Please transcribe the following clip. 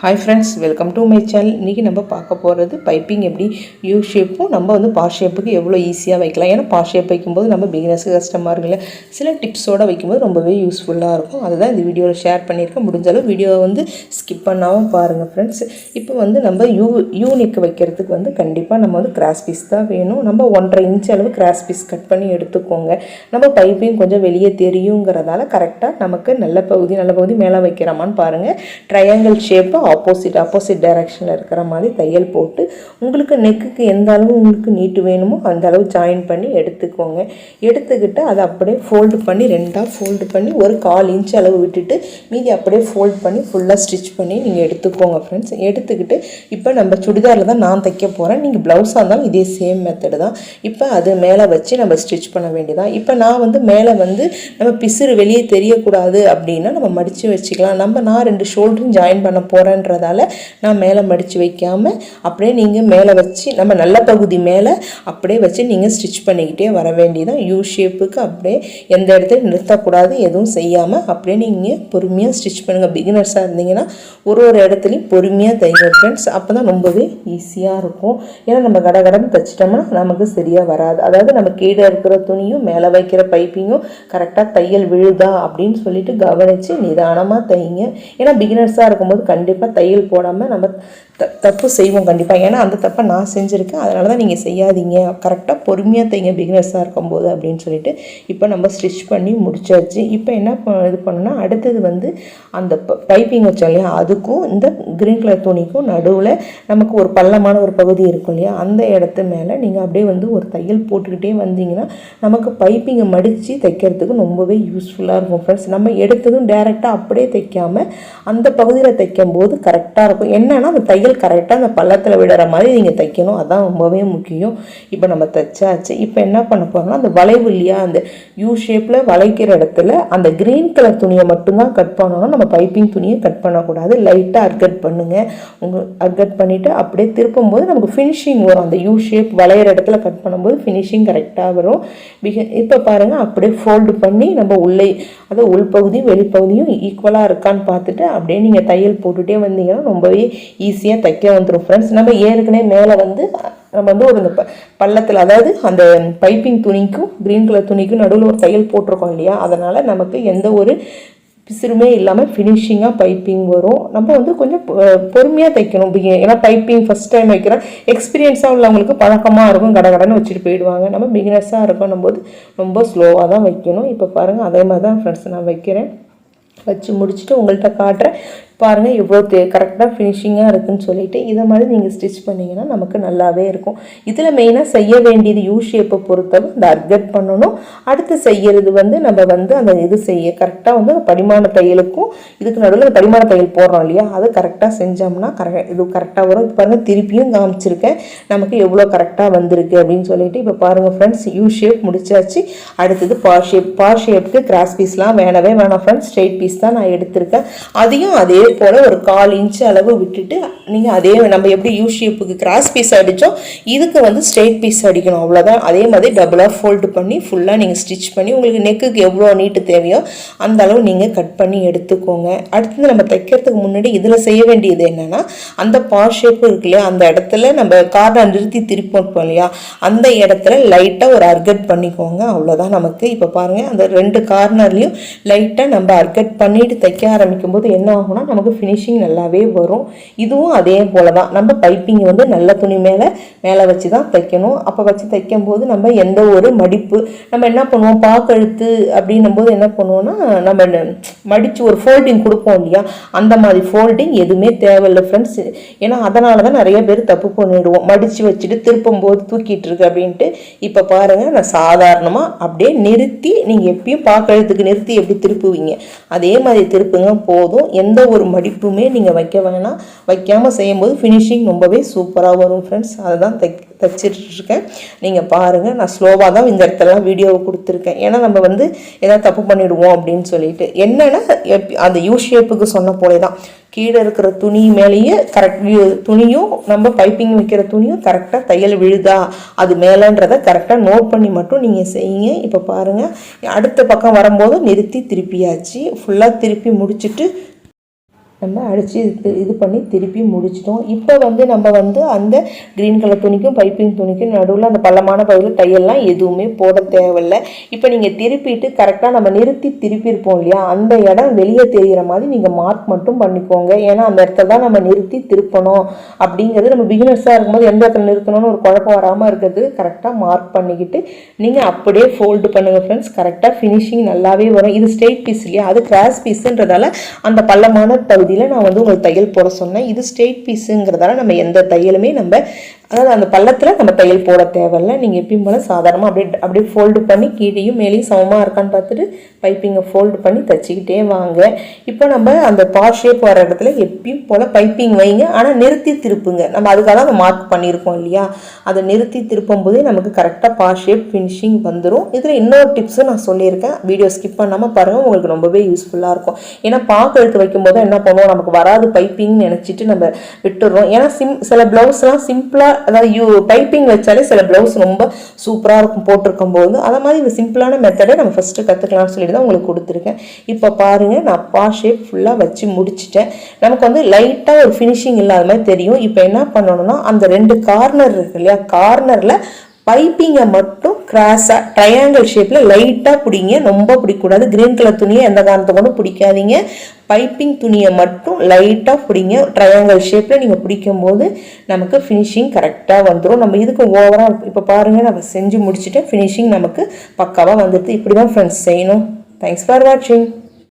Hi friends welcome to my channel இன்றைக்கி நம்ம பார்க்க போகிறது பைப்பிங் எப்படி யூ ஷேப்பும் நம்ம வந்து பா ஷேப்புக்கு எவ்வளோ ஈஸியாக வைக்கலாம். ஏன்னா பா ஷேப் வைக்கும்போது நம்ம பிகினர்ஸுக்கு கஷ்டமாக இருக்குல்ல சில டிப்ஸோடு வைக்கும்போது ரொம்பவே யூஸ்ஃபுல்லாக இருக்கும். அதுதான் இந்த வீடியோவில் ஷேர் பண்ணியிருக்கேன். முடிஞ்ச அளவு வீடியோவை வந்து ஸ்கிப் பண்ணாமல் பாருங்கள் ஃப்ரெண்ட்ஸ் இப்போ வந்து நம்ம யூ யூனிக் வைக்கிறதுக்கு வந்து கண்டிப்பாக நம்ம வந்து கிராஸ் பீஸ் தான் வேணும். நம்ம ஒன்றரை இன்ச் அளவு கிராஸ் பீஸ் கட் பண்ணி எடுத்துக்கோங்க. நம்ம பைப்பிங் கொஞ்சம் வெளியே தெரியுங்கிறதால கரெக்டாக நமக்கு நல்ல பகுதி நல்ல பகுதி மேலே வைக்கிறோமான்னு பாருங்கள் ட்ரையாங்கிள் ஷேப்பு ஆப்போசிட் ஆப்போசிட் டைரக்ஷனில் இருக்கிற மாதிரி தையல் போட்டு உங்களுக்கு நெக்குக்கு எந்த அளவு உங்களுக்கு நீட்டு வேணுமோ அந்த அளவு ஜாயின் பண்ணி எடுத்துக்கோங்க. எடுத்துக்கிட்டு அதை அப்படியே ஃபோல்டு பண்ணி ரெண்டாக ஃபோல்டு பண்ணி ஒரு கால் இன்ச் அளவு விட்டுட்டு மீதி அப்படியே ஃபோல்ட் பண்ணி ஃபுல்லாக ஸ்டிச் பண்ணி நீங்கள் எடுத்துக்கோங்க ஃப்ரெண்ட்ஸ் எடுத்துக்கிட்டு இப்போ நம்ம சுடிதாரில் தான் நான் தைக்க போகிறேன் நீங்கள் ப்ளவுஸாக இருந்தாலும் இதே சேம் மெத்தடு தான். இப்போ அது மேலே வச்சு நம்ம ஸ்டிச் பண்ண வேண்டியதான் இப்போ நான் வந்து மேலே வந்து நம்ம பிசுறு வெளியே தெரியக்கூடாது அப்படின்னா நம்ம மடித்து வச்சுக்கலாம். நம்ம நான் ரெண்டு ஷோல்டரும் ஜாயின் பண்ண போகிறேன் போகிறேன்றதால நான் மேலே மடித்து வைக்காமல் அப்படியே நீங்கள் மேலே வச்சு நம்ம நல்ல பகுதி மேலே அப்படியே வச்சு நீங்கள் ஸ்டிச் பண்ணிக்கிட்டே வர வேண்டியதான் யூ ஷேப்புக்கு அப்படியே எந்த இடத்துல நிறுத்தக்கூடாது எதுவும் செய்யாமல் அப்படியே நீங்கள் பொறுமையாக ஸ்டிச் பண்ணுங்கள் பிகினர்ஸாக இருந்தீங்கன்னா ஒரு ஒரு இடத்துலையும் பொறுமையாக தைங்க. ஃப்ரெண்ட்ஸ் அப்போ தான் ரொம்பவே ஈஸியாக இருக்கும். ஏன்னா நம்ம கடகடன்னு தைச்சிட்டோம்னா நமக்கு சரியாக வராது. அதாவது நம்ம கீழே இருக்கிற துணியும் மேலே வைக்கிற பைப்பிங்கும் கரெக்டாக தையல் விழுதா அப்படின்னு சொல்லிட்டு கவனித்து நிதானமாக தைங்க. ஏன்னா பிகினர்ஸாக இருக்கும்போது கண்டிப்பாக தையல் போடாமல் நம்ம த தப்பு செய்வோம் கண்டிப்பாக ஏன்னா அந்த தப்பை நான் செஞ்சுருக்கேன். அதனால தான் நீங்கள் செய்யாதீங்க கரெக்டாக பொறுமையாக தைங்க பிகினர்ஸாக இருக்கும்போது அப்படின்னு சொல்லிட்டு இப்போ நம்ம ஸ்டிச் பண்ணி முடிச்சாச்சு. இப்போ என்ன இது பண்ணணும்னா அடுத்தது வந்து அந்த பைப்பிங் வச்சோம் இல்லையா? அதுக்கும் இந்த க்ரீன் கலர் துணிக்கும் நடுவில் நமக்கு ஒரு பள்ளமான ஒரு பகுதி இருக்கும் இல்லையா? அந்த இடத்து மேலே நீங்கள் அப்படியே வந்து ஒரு தையல் போட்டுக்கிட்டே வந்தீங்கன்னா நமக்கு பைப்பிங்கை மடித்து தைக்கிறதுக்கு ரொம்பவே யூஸ்ஃபுல்லாக இருக்கும் ஃப்ரெண்ட்ஸ் நம்ம எடுத்ததும் டேரெக்டாக அப்படியே தைக்காமல் அந்த பகுதியில் கரெக்டாக இருக்கும். என்னென்னா அந்த தையல் கரெக்டாக அந்த பள்ளத்தில் விடுற மாதிரி நீங்கள் தைக்கணும். அதான் ரொம்பவே முக்கியம். இப்போ நம்ம தைச்சாச்சு. இப்போ என்ன பண்ண போகிறோம்னா அந்த வளைவு இல்லையா? அந்த யூ ஷேப்பில் வளைக்கிற இடத்துல அந்த க்ரீன் கலர் துணியை மட்டும்தான் கட் பண்ணணும் நம்ம பைப்பிங் துணியை கட் பண்ணக்கூடாது. லைட்டாக அர்கட் பண்ணுங்கள் உங்கள் அர்கட் பண்ணிவிட்டு அப்படியே திருப்பும்போது நமக்கு ஃபினிஷிங் வரும். அந்த யூ ஷேப் வளையிற இடத்துல கட் பண்ணும்போது ஃபினிஷிங் கரெக்டாக வரும். பிக இப்போ பாருங்கள் அப்படியே ஃபோல்டு பண்ணி நம்ம உள்ளே அதாவது உள்பகுதியும் வெளிப்பகுதியும் ஈக்குவலாக இருக்கான்னு பார்த்துட்டு அப்படியே நீங்கள் தையல் போட்டுகிட்டே வந்தீங்கன்னா ரொம்பவே ஈஸியாக தைக்க வந்துடும் ஃப்ரெண்ட்ஸ் நம்ம ஏற்கனவே மேலே வந்து நம்ம வந்து ஒரு இந்த ப- பள்ளத்தில் அதாவது அந்த பைப்பிங் துணிக்கும் க்ரீன் கலர் துணிக்கும் நடுவில் ஒரு தையல் போட்டிருக்கோம் இல்லையா? அதனால் நமக்கு எந்த ஒரு பிசுறுமே இல்லாமல் ஃபினிஷிங்காக பைப்பிங் வரும். நம்ம வந்து கொஞ்சம் பொறுமையாக தைக்கணும். ஏன்னா பைப்பிங் ஃபஸ்ட் டைம் வைக்கிற எக்ஸ்பீரியன்ஸாக உள்ளவங்களுக்கு பழக்கமாக இருக்கும் கடகடன்னு வச்சுட்டு போயிடுவாங்க. நம்ம பிகினர்ஸாக இருக்கணும் போது ரொம்ப ஸ்லோவாக தான் வைக்கணும். இப்போ பாருங்கள் அதே மாதிரி தான் ஃப்ரெண்ட்ஸ் நான் வைக்கிறேன். வச்சு முடிச்சுட்டு உங்கள்கிட்ட காட்டுறேன். பாருங்கள் எவ்வளோ தே கரெக்டாக ஃபினிஷிங்காக இருக்குதுன்னு சொல்லிவிட்டு இதை மாதிரி நீங்கள் ஸ்டிச் பண்ணிங்கன்னா நமக்கு நல்லாவே இருக்கும். இதில் மெயினாக செய்ய வேண்டியது யூ ஷேப்பை பொறுத்தவரை இந்த அர்கட் பண்ணணும். அடுத்து செய்யறது வந்து நம்ம வந்து அந்த இது செய்ய கரெக்டாக வந்து அந்த படிமான தையலுக்கும் இதுக்கு நடுவில் அந்த படிமான தையல் போடுறோம் இல்லையா? அதை கரெக்டாக செஞ்சோம்னா கரெக்ட் இது கரெக்டாக வரும். இப்போ பாருங்கள் திருப்பியும் காமிச்சிருக்கேன். நமக்கு எவ்வளோ கரெக்டாக வந்திருக்கு அப்படின்னு சொல்லிட்டு இப்போ பாருங்கள் ஃப்ரெண்ட்ஸ் யூ ஷேப் முடிச்சாச்சு. அடுத்தது பார் ஷேப் பார் ஷேப்புக்கு கிராஸ் பீஸ்லாம் வேணவே வேணாம் ஃப்ரெண்ட்ஸ் ஸ்ட்ரெயிட் பீஸ் தான் நான் எடுத்திருக்கேன். அதையும் அதே அதே போல் ஒரு கால் இன்ச் அளவு விட்டுட்டு நீங்கள் அதே நம்ம எப்படி யூ ஷேப்புக்கு கிராஸ் பீஸ் அடித்தோம் இதுக்கு வந்து ஸ்ட்ரெயிட் பீஸ் அடிக்கணும் அவ்வளோதான் அதே மாதிரி டபுளாக ஃபோல்டு பண்ணி ஃபுல்லாக நீங்கள் ஸ்டிச் பண்ணி உங்களுக்கு நெக்குக்கு எவ்வளோ நீட்டு தேவையோ அந்த அளவு நீங்கள் கட் பண்ணி எடுத்துக்கோங்க. அடுத்தது நம்ம தைக்கிறதுக்கு முன்னாடி இதில் செய்ய வேண்டியது என்னென்னா அந்த பார் ஷேப்பு இருக்கு இல்லையா அந்த இடத்துல நம்ம கார்னர் நிறுத்தி திருப்போம் இல்லையா அந்த இடத்துல லைட்டாக ஒரு அர்கட் பண்ணிக்கோங்க அவ்வளோதான் நமக்கு. இப்போ பாருங்கள் அந்த ரெண்டு கார்னர்லேயும் லைட்டாக நம்ம அர்கட் பண்ணிட்டு தைக்க ஆரம்பிக்கும் போது என்ன ஆகும்னா நமக்கு ஃபினிஷிங் நல்லாவே வரும். இதுவும் அதே போல தான் நம்ம பைப்பிங் வந்து நல்ல துணி மேலே மேலே வச்சு தான் தைக்கணும். அப்போ வச்சு தைக்கும் போது நம்ம எந்த ஒரு மடிப்பு நம்ம என்ன பண்ணுவோம்? பாக்கழுத்து அப்படின்னும் போது என்ன பண்ணுவோம்னா நம்ம மடித்து ஒரு ஃபோல்டிங் கொடுப்போம் இல்லையா? அந்த மாதிரி ஃபோல்டிங் எதுவுமே தேவையில்லை ஃப்ரெண்ட்ஸ் ஏன்னா அதனால தான் நிறைய பேர் தப்பு பண்ணிடுவோம். மடித்து வச்சுட்டு திருப்பும் போது தூக்கிட்டு இருக்கு அப்படின்ட்டு. இப்போ பாருங்கள் நான் சாதாரணமாக அப்படியே நிறுத்தி நீங்கள் எப்பயும் பாக்கழுத்துக்கு நிறுத்தி எப்படி திருப்புவீங்க? அதே மாதிரி திருப்புங்க போதும். எந்த ஒரு மடிப்புமே நீங்கள் வைக்க வேணாம் வைக்காமல் செய்யும்போது ஃபினிஷிங் ரொம்பவே சூப்பராக வரும் ஃப்ரெண்ட்ஸ் அதை தான் தைக் தைச்சிட்ருக்கேன். நீங்கள் பாருங்கள் நான் ஸ்லோவாக தான் இந்த இடத்துலலாம் வீடியோவை கொடுத்துருக்கேன். ஏன்னா நம்ம வந்து எதாவது தப்பு பண்ணிவிடுவோம் அப்படின்னு சொல்லிட்டு. என்னென்னா அந்த யூ ஷேப்புக்கு சொன்ன போலே தான் கீழே இருக்கிற துணி மேலேயே கரெக்ட் துணியும் நம்ம பைப்பிங் வைக்கிற துணியும் கரெக்டாக தையல் விழுதா? அது மேலேன்றதை கரெக்டாக நோட் பண்ணி மட்டும் நீங்கள் செய்யுங்க. இப்போ பாருங்கள் அடுத்த பக்கம் வரும்போது நிறுத்தி திருப்பியாச்சு. ஃபுல்லாக திருப்பி முடிச்சுட்டு நம்ம அடித்து இது இது பண்ணி திருப்பி முடிச்சிட்டோம். இப்போ வந்து நம்ம வந்து அந்த க்ரீன் கலர் துணிக்கும் பைப்பிங் துணிக்கும் நடுவில் அந்த பள்ளமான பகுதியில் தையல்லாம் எதுவுமே போட தேவையில்ல. இப்போ நீங்கள் திருப்பிட்டு கரெக்டாக நம்ம நிறுத்தி திருப்பியிருப்போம் இல்லையா? அந்த இடம் வெளியே தெரிகிற மாதிரி நீங்கள் மார்க் மட்டும் பண்ணிக்கோங்க. ஏன்னா அந்த இடத்துல தான் நம்ம நிறுத்தி திருப்பணும். அப்படிங்கிறது நம்ம பிகினர்ஸாக இருக்கும்போது எந்த இடத்துல நிறுத்தணும்னு ஒரு குழப்பம் வராமல் இருக்கிறது கரெக்டாக மார்க் பண்ணிக்கிட்டு நீங்கள் அப்படியே ஃபோல்டு பண்ணுங்கள் ஃப்ரெண்ட்ஸ் கரெக்டாக ஃபினிஷிங் நல்லாவே வரும். இது ஸ்ட்ரெயிட் பீஸ் இல்லையா? அது கிராஸ் பீஸுன்றதால அந்த பள்ளமான பகுதி பகுதியில் நான் வந்து உங்களுக்கு தையல் போட சொன்னேன். இது ஸ்ட்ரெயிட் பீஸுங்கிறதால நம்ம எந்த தையலுமே நம்ம அதாவது அந்த பள்ளத்தில் நம்ம தையல் போட தேவையில்ல. நீங்கள் எப்பயும் போல் சாதாரணமாக அப்படியே அப்படியே ஃபோல்டு பண்ணி கீழேயும் மேலேயும் சமமாக இருக்கான்னு பார்த்துட்டு பைப்பிங்கை ஃபோல்டு பண்ணி தைச்சிக்கிட்டே வாங்க. இப்போ நம்ம அந்த பார் ஷேப் வர இடத்துல எப்பயும் போல் பைப்பிங் வைங்க. ஆனால் நிறுத்தி திருப்புங்க. நம்ம அதுக்காக தான் அந்த மார்க் பண்ணியிருக்கோம் இல்லையா? அதை நிறுத்தி திருப்பும் போதே நமக்கு கரெக்டாக பார் ஷேப் ஃபினிஷிங் வந்துடும் இதில் இன்னொரு டிப்ஸும் நான் சொல்லியிருக்கேன். வீடியோ ஸ்கிப் பண்ணாமல் பாருங்கள் உங்களுக்கு ரொம்பவே யூஸ்ஃபுல்லாக இருக்கும். ஏன்னா பாக்கு எடுத்து வைக்கும்போது என்ன பண்ணுவோம்? நமக்கு வராது பைப்பிங்னு நினச்சிட்டு நம்ம விட்டுடுறோம் ஏன்னா சிம் சில ப்ளவுஸ்லாம் சிம்பிளாக அதாவது யூ பைப்பிங் வச்சாலே சில ப்ளவுஸ் ரொம்ப சூப்பராக இருக்கும் போட்டிருக்கும் போது அதை மாதிரி இந்த சிம்பிளான மெத்தடை நம்ம ஃபஸ்ட்டு கற்றுக்கலாம்னு சொல்லிட்டு தான் உங்களுக்கு கொடுத்துருக்கேன். இப்போ பாருங்கள் நான் பா ஷேப் ஃபுல்லாக வச்சு முடிச்சிட்டேன். நமக்கு வந்து லைட்டாக ஒரு ஃபினிஷிங் இல்லாத மாதிரி தெரியும். இப்போ என்ன பண்ணணும்னா அந்த ரெண்டு கார்னர் இருக்கு இல்லையா? கார்னரில் பைப்பிங்கை மட்டும் கிராஸாக ட்ரையாங்கிள் ஷேப்பில் லைட்டாக பிடிங்க. ரொம்ப பிடிக்கக்கூடாது. கிரீன் கலர் துணியை எந்த காரணத்தை கொண்டும் பிடிக்காதீங்க. பைப்பிங் துணியை மட்டும் லைட்டாக பிடிங்க. ட்ரையாங்கிள் ஷேப்பில் நீங்கள் பிடிக்கும்போது நமக்கு ஃபினிஷிங் கரெக்டாக வந்துடும் நம்ம இதுக்கு ஓவராக இப்போ பாருங்கள் நம்ம செஞ்சு முடிச்சுட்டு ஃபினிஷிங் நமக்கு பக்காவாக வந்துடுது இப்படி தான் ஃப்ரெண்ட்ஸ் செய்யணும். தேங்க்ஸ் ஃபார் வாட்சிங்